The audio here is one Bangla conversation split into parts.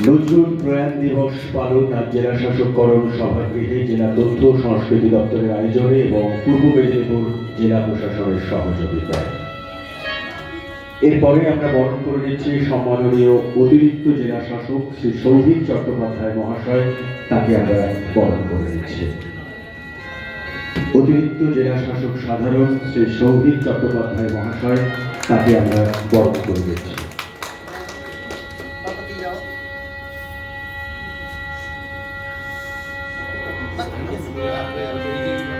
নজরুল প্রয়াণ দিবস পালন আজ জেলা শাসককরণ সভাগৃহে জেলা তথ্য সংস্কৃতি দপ্তরের আয়োজনে এবং পূর্ব মেদিনীপুর জেলা প্রশাসনের সহযোগিতায়। এরপরে আমরা বরণ করে নিচ্ছি সম্মাননীয় অতিরিক্ত জেলা শাসক শ্রী সৌভিক চট্টোপাধ্যায় মহাশয়, তাকে আমরা বরণ করে নিচ্ছি। অতিরিক্ত জেলা শাসক সাধারণ শ্রী সৌভিক চট্টোপাধ্যায় মহাশয়, তাকে আমরা বরণ করে দিচ্ছি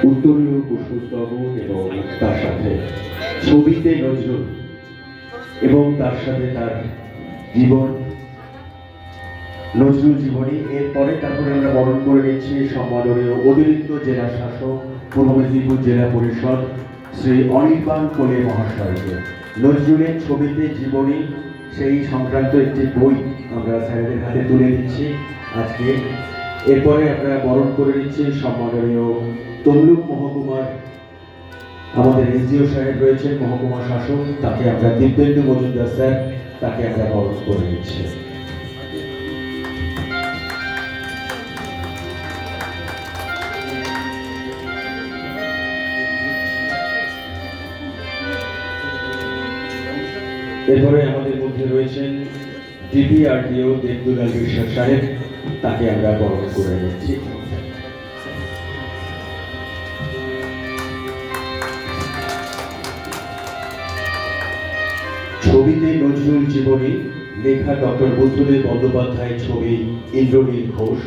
উত্তরীয় পুষ্পস্তবক এবং তার সাথে ছবিতে নজরুল এবং তার সাথে তার জীবন, নজরুল জীবনী। এরপরে তারপরে আমরা বরণ করে নিচ্ছি সম্মাননীয় অতিরিক্ত জেলা শাসক, পূর্ব মেদিনীপুর জেলা পরিষদ শ্রী অনির্বাণ কোলে মহাশয়কে। নজরুলের ছবিতে জীবনী, সেই সংক্রান্ত একটি বই আমরা স্যারেদের হাতে তুলে দিচ্ছি। আজকে এরপরে আমরা বরণ করে নিচ্ছি সম্মাননীয় তমলুক মহকুমার আমাদের এসডিও সাহেব রয়েছেন, মহকুমা শাসক, তাকে আমরা দিব্যেন্দু মজুমদার স্যার, তাকে আমরা বরণ করে নিচ্ছি। এরপরে আমাদের মধ্যে রয়েছেন দেবদুলাল বিশ্বাস সাহেব, তাকে আমরা বরণ করে নিচ্ছি। ছবিতে নজরুল জীবনী, লেখা ডক্টর বুদ্ধদেব বন্দ্যোপাধ্যায়ের ছবি ইন্দ্রনীল ঘোষ।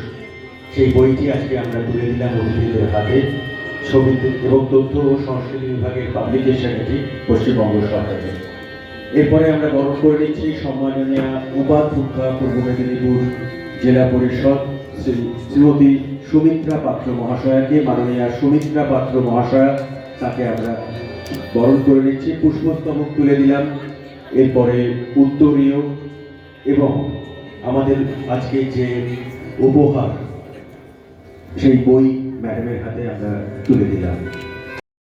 সেই বইটি আজকে আমরা তুলে দিলাম অতিথিদের হাতে। ছবিতে এবং তথ্য ও সংস্কৃতি বিভাগের পাবলিকেশন এটি পশ্চিমবঙ্গ সরকারের। এরপরে আমরা বরণ করে নিচ্ছি সম্মাননীয় উপাধ্যক্ষ পূর্ব মেদিনীপুর জেলা পরিষদ শ্রীমতী সুমিত্রা পাত্র মহাশয়াকে, মাননীয় সুমিত্রা পাত্র মহাশয়া, তাকে আমরা বরণ করে নিচ্ছি। পুষ্পস্তবক তুলে দিলাম। এরপরে উত্তরীয় এবং আমাদের আজকে যে উপহার, সেই বই ম্যাডামের হাতে আমরা তুলে দিলাম।